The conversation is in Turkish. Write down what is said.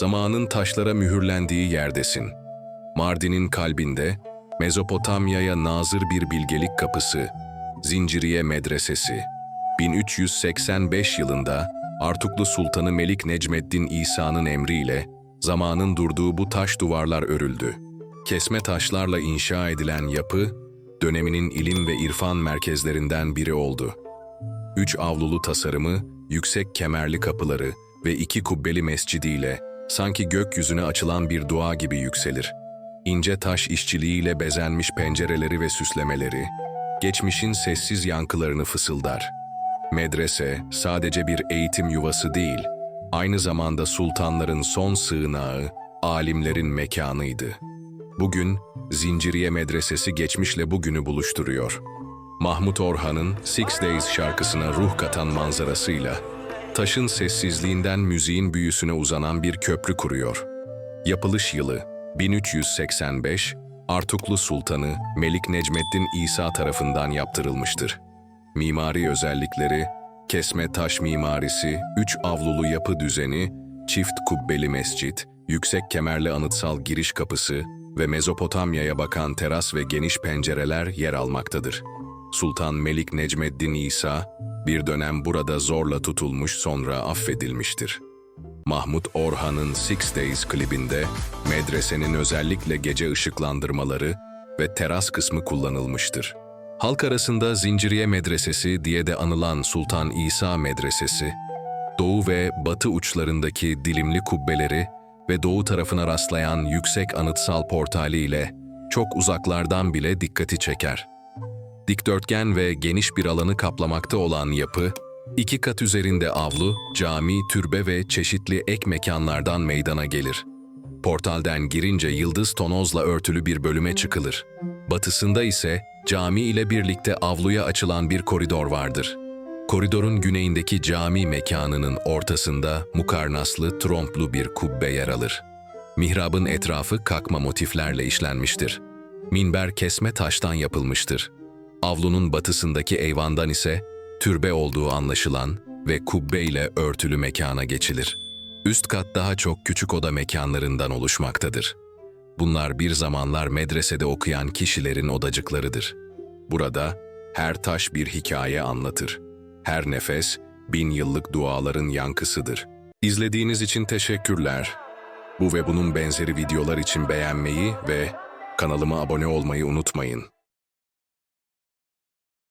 zamanın taşlara mühürlendiği yerdesin. Mardin'in kalbinde, Mezopotamya'ya nazır bir bilgelik kapısı, Zinciriye Medresesi. 1385 yılında Artuklu Sultanı Melik Necmeddin İsa'nın emriyle zamanın durduğu bu taş duvarlar örüldü. Kesme taşlarla inşa edilen yapı, döneminin ilim ve irfan merkezlerinden biri oldu. Üç avlulu tasarımı, yüksek kemerli kapıları ve iki kubbeli mescidiyle sanki gökyüzüne açılan bir dua gibi yükselir. İnce taş işçiliğiyle bezenmiş pencereleri ve süslemeleri, geçmişin sessiz yankılarını fısıldar. Medrese sadece bir eğitim yuvası değil, aynı zamanda sultanların son sığınağı, alimlerin mekanıydı. Bugün Zinciriye Medresesi geçmişle bugünü buluşturuyor. Mahmut Orhan'ın Six Days şarkısına ruh katan manzarasıyla taşın sessizliğinden müziğin büyüsüne uzanan bir köprü kuruyor. Yapılış yılı 1385, Artuklu Sultanı Melik Necmeddin İsa tarafından yaptırılmıştır. Mimari özellikleri, kesme taş mimarisi, üç avlulu yapı düzeni, çift kubbeli mescit, yüksek kemerli anıtsal giriş kapısı ve Mezopotamya'ya bakan teras ve geniş pencereler yer almaktadır. Sultan Melik Necmeddin İsa, bir dönem burada zorla tutulmuş sonra affedilmiştir. Mahmut Orhan'ın Six Days klibinde medresenin özellikle gece ışıklandırmaları ve teras kısmı kullanılmıştır. Halk arasında Zinciriye Medresesi diye de anılan Sultan İsa Medresesi, doğu ve batı uçlarındaki dilimli kubbeleri ve doğu tarafına rastlayan yüksek anıtsal portali ile çok uzaklardan bile dikkati çeker. Dikdörtgen ve geniş bir alanı kaplamakta olan yapı, iki kat üzerinde avlu, cami, türbe ve çeşitli ek mekanlardan meydana gelir. Portalden girince yıldız tonozla örtülü bir bölüme çıkılır. Batısında ise cami ile birlikte avluya açılan bir koridor vardır. Koridorun güneyindeki cami mekanının ortasında mukarnaslı, tromplu bir kubbe yer alır. Mihrabın etrafı kakma motiflerle işlenmiştir. Minber kesme taştan yapılmıştır. Avlunun batısındaki eyvandan ise türbe olduğu anlaşılan ve kubbe ile örtülü mekana geçilir. Üst kat daha çok küçük oda mekanlarından oluşmaktadır. Bunlar bir zamanlar medresede okuyan kişilerin odacıklarıdır. Burada her taş bir hikaye anlatır. Her nefes bin yıllık duaların yankısıdır. İzlediğiniz için teşekkürler. Bu ve bunun benzeri videolar için beğenmeyi ve kanalıma abone olmayı unutmayın.